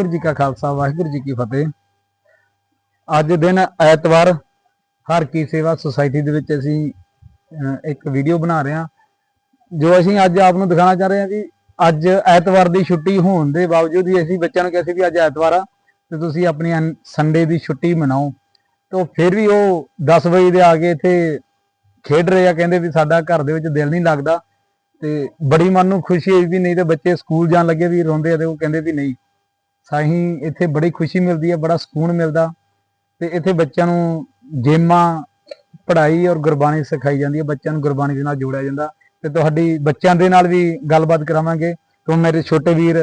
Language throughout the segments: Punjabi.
ਵਾਹਿਗੁਰੂ ਜੀ ਕਾ ਖਾਲਸਾ, ਵਾਹਿਗੁਰੂ ਜੀ ਕੀ ਫਤਿਹ। ਅੱਜ ਦਿਨ ਐਤਵਾਰ, ਹਰ ਕੀ ਸੇਵਾ ਸੁਸਾਇਟੀ ਦੇ ਵਿੱਚ ਅਸੀਂ ਇੱਕ ਵੀਡੀਓ ਬਣਾ ਰਹੇ ਹਾਂ, ਜੋ ਅਸੀਂ ਅੱਜ ਆਪ ਨੂੰ ਦਿਖਾਉਣਾ ਚਾਹ ਰਹੇ ਹਾਂ ਕਿ ਅੱਜ ਐਤਵਾਰ ਦੀ ਛੁੱਟੀ ਹੋਣ ਦੇ ਬਾਵਜੂਦ ਵੀ ਅਸੀਂ ਬੱਚਿਆਂ ਨੂੰ ਕਿਹਾ ਵੀ ਅੱਜ ਐਤਵਾਰ ਆ, ਤੇ ਤੁਸੀਂ ਆਪਣੀ ਸੰਡੇ ਦੀ ਛੁੱਟੀ ਮਨਾਓ। ਤੇ ਫਿਰ ਵੀ ਉਹ 10 ਵਜੇ ਦੇ ਆ ਕੇ ਇੱਥੇ ਖੇਡ ਰਹੇ ਆ, ਕਹਿੰਦੇ ਵੀ ਸਾਡਾ ਘਰ ਦੇ ਵਿੱਚ ਦਿਲ ਨਹੀਂ ਲੱਗਦਾ। ਤੇ ਬੜੀ ਮਨ ਨੂੰ ਖੁਸ਼ੀ ਹੋਈ ਵੀ ਨਹੀਂ ਤੇ ਬੱਚੇ ਸਕੂਲ ਜਾਣ ਲੱਗੇ ਵੀ ਰੋਂਦੇ ਆ ਤੇ ਉਹ ਕਹਿੰਦੇ ਵੀ ਨਹੀਂ। ਸਾਹੀਂ ਇੱਥੇ ਬੜੀ ਖੁਸ਼ੀ ਮਿਲਦੀ ਹੈ ਬੜਾ ਸਕੂਨ ਮਿਲਦਾ ਤੇ ਇੱਥੇ ਬੱਚਿਆਂ ਨੂੰ ਗੇਮਾਂ, ਪੜ੍ਹਾਈ ਔਰ ਗੁਰਬਾਣੀ ਸਿਖਾਈ ਜਾਂਦੀ ਹੈ ਬੱਚਿਆਂ ਨੂੰ ਗੁਰਬਾਣੀ ਦੇ ਨਾਲ ਜੋੜਿਆ ਜਾਂਦਾ ਤੇ ਤੁਹਾਡੀ ਬੱਚਿਆਂ ਦੇ ਨਾਲ ਵੀ ਗੱਲਬਾਤ ਕਰਾਵਾਂਗੇ ਤੋਂ ਮੇਰੇ ਛੋਟੇ ਵੀਰ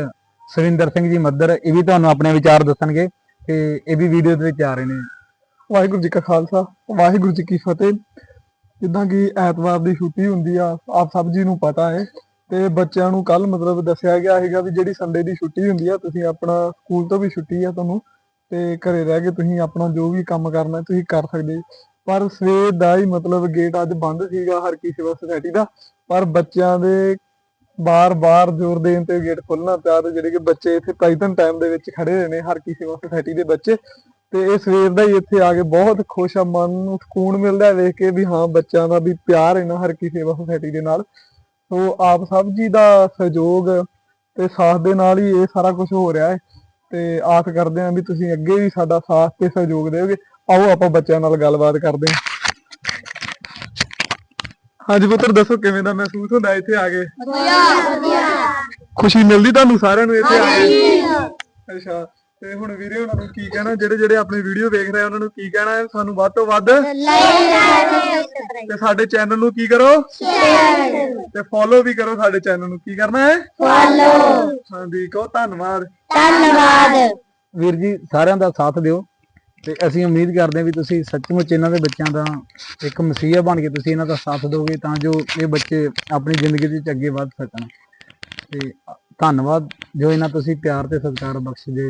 ਸਵਿੰਦਰ ਸਿੰਘ ਜੀ ਮੱਦਰ ਇਹ ਵੀ ਤੁਹਾਨੂੰ ਆਪਣੇ ਵਿਚਾਰ ਦੱਸਣਗੇ ਤੇ ਇਹ ਵੀ ਵੀਡੀਓ ਦੇ ਵਿੱਚ ਆ ਰਹੇ ਨੇ। ਵਾਹਿਗੁਰੂ ਜੀ ਕਾ ਖਾਲਸਾ, ਵਾਹਿਗੁਰੂ ਜੀ ਕੀ ਫਤਿਹ। ਜਿੱਦਾਂ ਕਿ ਐਤਵਾਰ ਦੀ ਛੁੱਟੀ ਹੁੰਦੀ ਆ, ਆਪ ਸਭ ਜੀ ਨੂੰ ਪਤਾ ਹੈ ਤੇ ਬੱਚਿਆਂ ਨੂੰ ਕੱਲ ਮਤਲਬ ਦੱਸਿਆ ਗਿਆ ਹੈਗਾ ਵੀ ਜਿਹੜੀ ਸੰਡੇ ਦੀ ਛੁੱਟੀ ਹੁੰਦੀ ਆ, ਤੁਸੀਂ ਆਪਣਾ ਸਕੂਲ ਤੋਂ ਵੀ ਛੁੱਟੀ ਆ ਤੁਹਾਨੂੰ ਤੇ ਘਰੇ ਰਹਿ ਕੇ ਤੁਸੀਂ ਆਪਣਾ ਜੋ ਵੀ ਕੰਮ ਕਰਨਾ ਤੁਸੀਂ ਕਰ ਸਕਦੇ ਪਰ ਸਵੇਰ ਦਾ ਹੀ ਮਤਲਬ ਗੇਟ ਅੱਜ ਬੰਦ ਸੀਗਾ ਹਰ ਕੀ ਸੇਵਾ ਸੁਸਾਇਟੀ ਦਾ, ਪਰ ਬੱਚਿਆਂ ਦੇ ਬਾਰ-ਬਾਰ ਜ਼ੋਰ ਦੇਣ ਤੇ ਗੇਟ ਖੋਲਣਾ ਪਿਆ ਤੇ ਜਿਹੜੇ ਕਿ ਬੱਚੇ ਇੱਥੇ ਪ੍ਰਾਈਵੇਟ ਟਾਈਮ ਦੇ ਵਿੱਚ ਖੜੇ ਰਹੇ ਨੇ ਹਰ ਕੀ ਸੇਵਾ ਸੁਸਾਇਟੀ ਦੇ ਬੱਚੇ, ਤੇ ਇਹ ਸਵੇਰ ਦਾ ਹੀ ਇੱਥੇ ਆ ਕੇ ਬਹੁਤ ਖੁਸ਼ ਆ, ਮਨ ਨੂੰ ਸਕੂਨ ਮਿਲਦਾ ਵੇਖ ਕੇ ਵੀ ਹਾਂ ਬੱਚਿਆਂ ਦਾ ਵੀ ਪਿਆਰ ਹੈ ਨਾ ਹਰ ਕੀ ਸੇਵਾ ਸੁਸਾਇਟੀ ਦੇ ਨਾਲ। ਸੋ ਆਪ ਸਭ ਜੀ ਦਾ ਸਹਿਯੋਗ ਤੇ ਸਾਥ ਦੇ ਨਾਲ ਹੀ ਇਹ ਸਾਰਾ ਕੁਝ ਹੋ ਰਿਹਾ ਹੈ। ਤੇ ਆਸ ਕਰਦੇ ਹਾਂ ਵੀ ਤੁਸੀਂ ਅੱਗੇ ਵੀ ਸਾਡਾ ਸਾਥ ਤੇ ਸਹਿਯੋਗ ਦਿਓਗੇ। ਆਓ ਆਪਾਂ ਬੱਚਿਆਂ ਨਾਲ ਗੱਲਬਾਤ ਕਰਦੇ ਹਾਂ। ਹਾਂਜੀ ਪੁੱਤਰ ਦੱਸੋ ਕਿਵੇਂ ਦਾ ਮਹਿਸੂਸ ਹੁੰਦਾ ਇੱਥੇ ਆ ਕੇ? ਖੁਸ਼ੀ ਮਿਲਦੀ ਤੁਹਾਨੂੰ ਸਾਰਿਆਂ ਨੂੰ ਇੱਥੇ ਆ ਕੇ? ਅੱਛਾ। ਤੇ ਹੁਣ ਵੀਰੇ ਉਹਨਾਂ ਨੂੰ ਕੀ ਕਹਿਣਾ ਜਿਹੜੇ ਜਿਹੜੇ ਆਪਣੀ ਵੀਡੀਓ ਵੇਖ ਰਹੇ ਆ ਉਹਨਾਂ ਨੂੰ ਕੀ ਕਹਿਣਾ ਹੈ? ਸਾਨੂੰ ਵੱਧ ਤੋਂ ਵੱਧ ਤੇ ਸਾਡੇ ਚੈਨਲ ਨੂੰ ਕੀ ਕਰੋ? ਤੇ ਫੋਲੋ ਵੀ ਕਰੋ ਸਾਡੇ ਚੈਨਲ ਨੂੰ। ਕੀ ਕਰਨਾ ਹੈ? ਫੋਲੋ ਹਾਂਜੀ ਕਹੋ ਧੰਨਵਾਦ। ਵੀਰ ਜੀ ਸਾਰਿਆਂ ਦਾ ਸਾਥ ਦਿਓ। ਤੇ ਅਸੀਂ ਉਮੀਦ ਕਰਦੇ ਹਾਂ ਵੀ ਤੁਸੀਂ ਸੱਚਮੁੱਚ ਇਹਨਾਂ ਦੇ ਬੱਚਿਆਂ ਦਾ ਇੱਕ ਮਸੀਹਾ ਬਣ ਕੇ ਤੁਸੀਂ ਇਹਨਾਂ ਦਾ ਸਾਥ ਦਿਓਗੇ ਤਾਂ ਜੋ ਇਹ ਬੱਚੇ ਆਪਣੀ ਜ਼ਿੰਦਗੀ ਦੇ ਵਿੱਚ ਅੱਗੇ ਵਧ ਸਕਣ। ਤੇ ਧੰਨਵਾਦ ਜੋ ਇਹਨਾਂ ਤੁਸੀਂ ਪਿਆਰ ਤੇ ਸਤਿਕਾਰ ਬਖਸ਼ਦੇ